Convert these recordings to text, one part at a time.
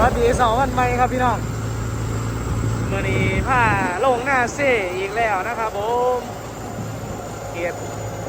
วัสดีสองวันใหม่ครับพี่น้องเมื่อนี้ผ้าลงหน้าเซ่อีกแล้วนะครับผมเกียรติ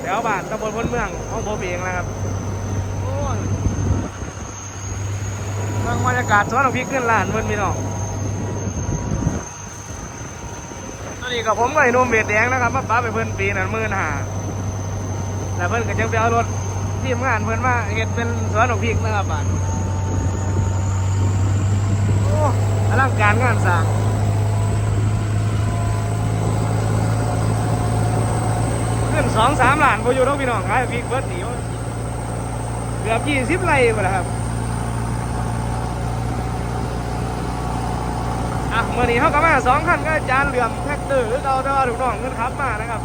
แถวบ้านตำบลพลเมืองของผมเองนะครับโอ้ยเมืองบรรยากาศสวนของพี่ขึ้นลานเพื่อนพี่น้องตอนนี้กับผมก็ไอ้นุ่มเบียดแดงนะครับมาป้าไปเพื่อนปีนั้นมื่นหาแล้วเพื่อนก็จังไปเอารถทีมงานเพื่อนมาเห็ดเป็นสวนของพี่นะครับบ้าน โอ้อ ลังการงานสร้างขึ้นสองสามล้านพออยู่ท้องพี่น้องขายพริกเบิร์ดหนีเกือบยี่สิบไร่หมดแล้วครับอะเมื่อนี้เขาก็มาสองคันก็จานเหลื่อมแท็กเตอร์หรือเราแต่ว่าถูกน้องเงินขับมานะครับ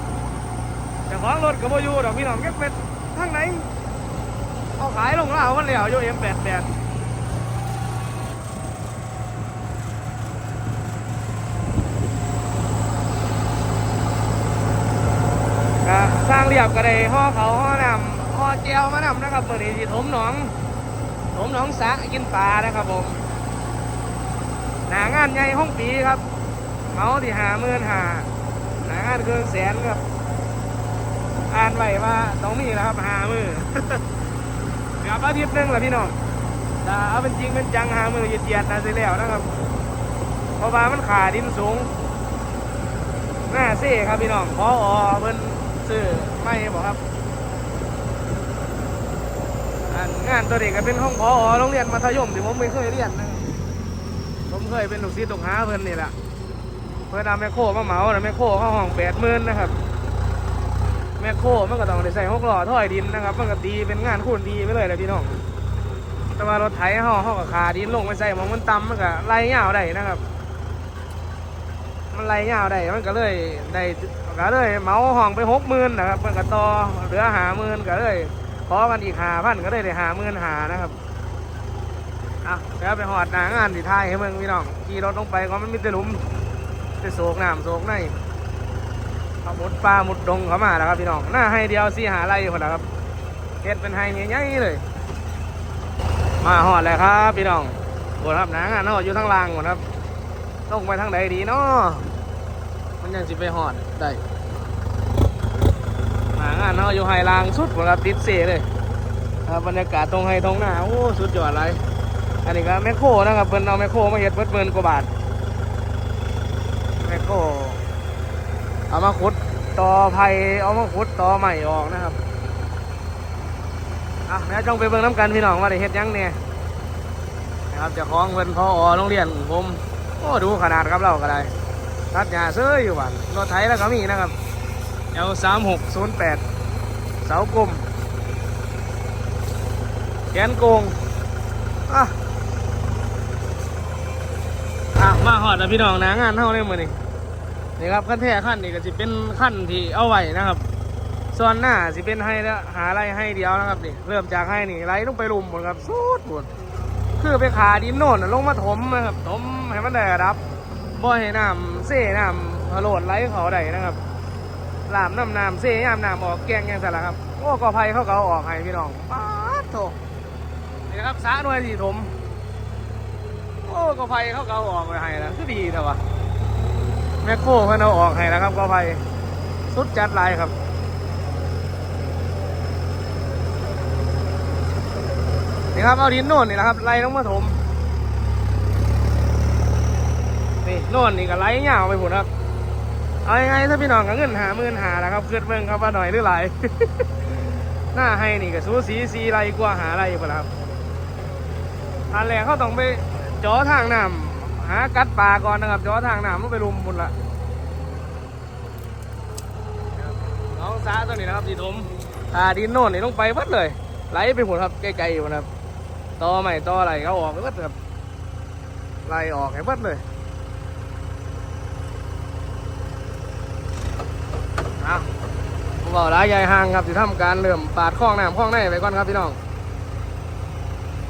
จ้าของรถกับโบยูดอกพี่น้องก็เป็นทางไหนเอาขายลงแล้ววันเหลียวโยเอ็มแปดแปด ก็ สร้างเรียบก็ได้ห่อเขาห่อนำห่อเจียวมานำนะครับตัวนี้ที่ถมหนองถมหนองสระกินปลานะครับผมหนางานใหญ่ห้องปีครับเมาที่หาเมื่นหาหนางานเครื่องแสนครับอ่านไว้ว่าต้องมีนะครับหามือเดี๋ยวอาทิตย์นึงแหละพี่น้องแต่เอาเป็นจริงเป็นจังหามือเหยียดๆนะสิแล้วนะครับเพราะว่ามันขาดินสูงหน้าเซ่ครับพี่น้องพออเพิ่น ซื้อไม่บอกครับอันงานตัวเด็กก็เป็นห้องพอโรงเรียนมัธยมที่ผมไม่เคยเรียนนะผมเคยเป็นลูกศิษย์ลูกหาเพิ่นนี่แหละเพิ่นเอาแมคโคมาเหมาแล้วแมคโคเข้าห้องแปดหมื่นนะครับแมคโคมันก็ต้องได้ใส่หกล้อถ้อยดินนะครับมันก็ตีเป็นงานคูณดีไปเลยเลยพี่น้องแต่ว่ารถไถห่อห่อกับขาดินลงไปใส่หมองมันต่ำมันก็ไล่ยาวได้นะครับ มันไล่ยาวได้มันก็เลยได้ ก็เลยเมาห้องไปหกหมื่นนะครับมันก็ต่อเหลือหาหมื่นก็เลยขอกันอีกหาพันก็เลยได้หาหมื่นหานะครับอะแล้วไปหอดหนางานที่ไทายให้เมืองพี่น้องขี่รถลงไปก็มันมีแต่หลุมแต่โศกน้ำโศกในเอาหมุดปลาหมุดดงเขามาแล้วครับพี่น้องหน้าให้เดียวสี่หาไรคนละครับเฮ็ดเป็นไฮใหญ่ๆเลย มาหอดเลยครับพี่น้องบนครับหนางานเขาอยู่ทั้งล่างหมดครับต้องไปทางใดดีเนาะมันยังสิไปหอดได้ เนาะอยู่ไฮลางสุดผมครับติดเสเลยครับบรรยากาศตรงไฮทรงหน้าโอ้สุดยอดเลยอันนี้ก็แมคโครนะครับเพิ่นเอาแมคโครมาเห็ดเพิ่นเพิ่นกว่าบาทแมคโครเอามาขุดต่อไผ่เอามาขุดต่อใหม่ออกนะครับอะแม่จ้องไปเบิ่งน้ำกันพี่น้องว่าได้เห็ดยังเนี่ยนะครับจะคล้องเพิ่นพ่ออ๋อโรงเรียนผมโอ้ดูขนาดครับเราก็ได้ตัดหญ้าเซ้ยอยู่บ้านรถไถแล้วก็มีนะครับเอลสามหกศูนย์แปด เสากลมแขนโกงอะอะมาหอดนะพี่น้องนะงานเท่าได้มือนี่นี่ครับขั้นแท้ขั้นนี่ก็จะเป็นขั้นที่เอาไว้นะครับส่วนหน้าสิเป็นให้แล้วหาไรให้เดียวนะครับนี่เริ่มจากให้นี่ไรลงไปลุมหมดครับสุดหมดคือไปขาดินโน่นลงมาถมนะครับถมให้มันได้รับบ่ให้น้ำเซ่น้ำพะโลดไหลเขาได้นะครับ ลามน้ำน้ำเซ่ยามน้ำออกแกงยังสละครับ โอ้กอไผ่เขาก็เอาออกให้พี่น้องป๊าดโถนี่นะครับสาหน่วยที่ถม โอ้กอไผ่เขาก็เอาออกไปให้แล้วคือดีแต่ว่าแมคโครเพิ่นเอาออกให้แล้วครับกอไผ่สุดจัดลายครับนี่ครับเอาดินโน่นนี่นะครับไล่ลงมาถมนี่โน่นนี่ก็ไล่ยาวไปหมดครับ เอายังไงถ้าพี่น้องก็เงินหาหมื่นหาแล้วครับเกิดเบิ่งครับว่าหน่อยหรือหลายหน้าให้นี่ก็สูสีสีไรกว่าหาไรอยู่ปะครับอันแรกเขาต้องไปจ่อทางน้ำหากัดปลาก่อนนะครับจ่อทางน้ำมันไปรุมหมดละน้องสาตัวนี้นะครับสีถมตาดินโน่นนี่ลงไปวัดเลยไหลไปหมดครับไกลๆอยู่นะครับต่อใหม่ต่ออะไรเขาออกไปเบิดครับไล่ออกให้เบิดเลย อะผมบอกร้ายใหญ่ห่างครับที่ทำการเหลื่อมปาดข้องน้ำข้องในไปก่อนครับพี่น้อง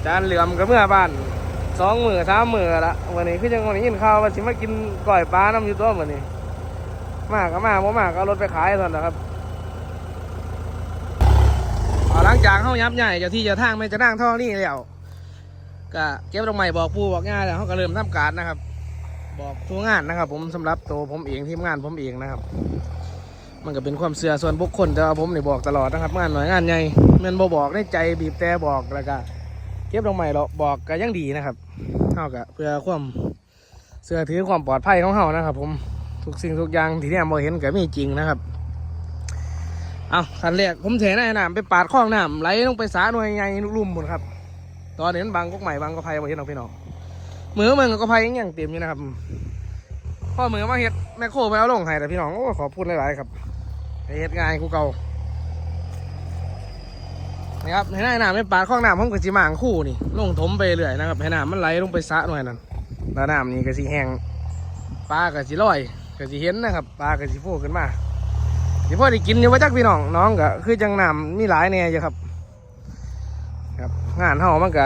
จานเหลื่อมกับเมื่อบ้านสองมือสามมือละวันนี้คือยังวันนี้ยินข่าวว่าสิมากินก่อยปลาน้ำอยู่ตัววันนี้ มากก็มากบ่มากก็เอารถไปขายส่วนนะครับหลังจากเข้ายับใหญ่เจ้าที่เจ้าทางไม่จะนั่งท่อนี่แล้วก็เก็บดอกไม้บอกผู้บอกง่ายแล้วเขาก็เริ่มทำการนะครับ บอกทุกงานนะครับ ผมสำหรับตัวผมเองทีมงานผมเองนะครับ มันก็เป็นความเสื่อส่วนบุคคลแต่ว่าผมนี่บอกตลอดนะครับงานหน่อยงานใหญ่มันบ่บอกในใจบีบแต่บอกแล้วก็เก็บดอกไม้เราบอกก็ยังดีนะครับเท่ากับเพื่อความเสื่อถือความปลอดภัยของเขานะครับ ผมทุกสิ่งทุกอย่างที่เนี่ยบ่เห็นก็มีจริงนะครับเอาขันแรกผมเทน้น้ำไปปาดคลองน้ำไหลลงไปสาหน่วยใหญ่ลุ่มหมดครับ ตอนนี้มันบางกกใหม่บางกกไผ่บ่เห็นเอาพี่น้องมือมันก็ไผ่ยังเต็มอยู่นะครับพ่อมือมาเฮ็ดแมคโครไปเอาลงให้แต่พี่น้องโอ้ขอพูดหลายๆครับ เฮ็ดง่ายกูเก่านี่ครับให้น้น้ำไปปาดคลองน้ำผมก็สิมางคู่นี่ลงถมไปเรื่อยนะครับให้น้ำมันไหลลงไปสาหน่วยนั้นแล้วน้ำนี่ก็สิแห้งปลาก็สิลอยก็สิเห็นนะครับปลาก็สิโผล่ขึ้นมาเดี๋ยวพ่อได้กินอยู่ว่าจักพี่น้องน้องก็คือจังน้ำมีหลายแน่อยู่ครับ ครับงานเฮามันก็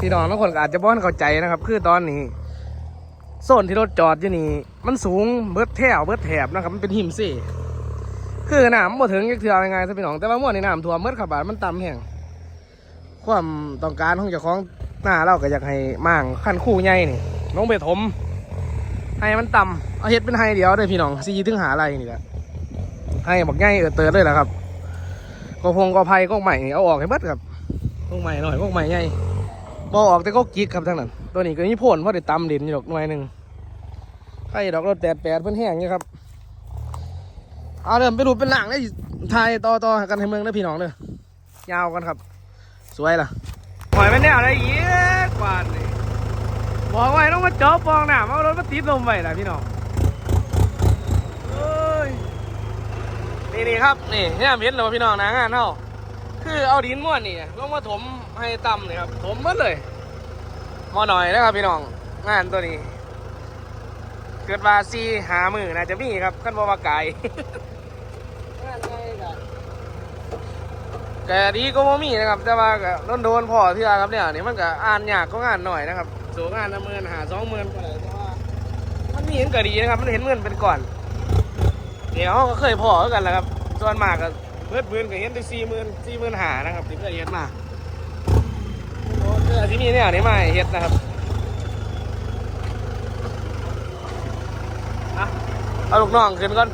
พี่น้องบางคนก็อาจจะบ่นเข้าใจนะครับ คือตอนนี้โซนที่รถจอดอยู่นี่ มันสูงเบิดแถวเบิดแถบนะครับมันเป็นหิมซี่ คือน้ำบ่ถึงยักเทื่อยังไงท่านพี่น้อง แต่ว่าม่วนในน้ำท่วมเบิดขับบาดมันต่ำแห้งความต้องการของเจ้าของหน้าเราก็อยากให้มั่างขั้นคู่ใหญ่นี่ลงไปถมให้มันต่ำเอาเฮ็ดเป็นไฮเดียวเลยพี่น้องสี่ถึงหาอะไรนี่แหละให้บอกง่ายเออเติร์ดเลยแหละครับก็พงก็ไผ่ก็ใหม่นี่เอาออกให้เบิดครับก็ใหม่หน่อยก็ใหม่ใหญ่บอออกแต่ก็จิกครับทั้งนั้น ตัวนี้ก็มีโพ่นเพราะได้ตำดินอยู่ดอกหน่อยหนึ่งไข่ดอกรถแปดแปดเพิ่นแห้งอยู่ครับ เอาเริ่มไปรูปเป็นหลังได้ทายต่อต่อกันให้เมืองได้พี่น้องเด้อยาวกันครับ สวยล่ะหอยมันแนวอะไรเยอะกว่านี่บอกไว้ต้องมาเจาะปองหนามเอารถมาติดลมไว้ล่ะพี่น้องเอ้ยนี่นี่ครับนี่เนี่ยเห็นเลยพี่น้องนะงานเท่าคือเอาดินม้วนนี่ลงมาถมให้ต่ำนี่ครับถมหมดเลยมอหน่อยนะครับพี่น้องงานตัวนี้ เกิดว่าซีหามือน่าจะมีครับขั้นบ่ว่าไกลงานไงกะ แต่ดีก็บ่มีนะครับ แต่ว่าก็โดนโดนพอเทื่อครับเนี่ยนี่มันก็อ่านยากก็งานหน่อยนะครับสูงงานละหมื่นหาสองหมื่นก็ได้แต่ว่ามันมีเห็นก็ดีนะครับ มันเห็นเงินเป็นก่อนเดี๋ยวเขาก็เคยพอกันแหล้วครับส่วนมากก็เบิดหมื่นก็เห็นได้สี่หมื่นสี่หมื่นหานะครับที่เคยเห็นมาโอ้เสื้อที่มีเนี่ยนี่มาให้เฮ็ดนะครับเอาลูกน้องขึ้นก่อน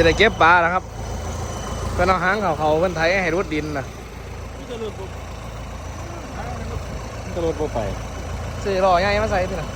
จะได้เก็บปลาแล้วครับเพิ่นเอาหางเขาเขาเพิ่นไถให้รถดินนะก็รถบ่ไปซื้อล้อใหญ่มาใส่พี่นะ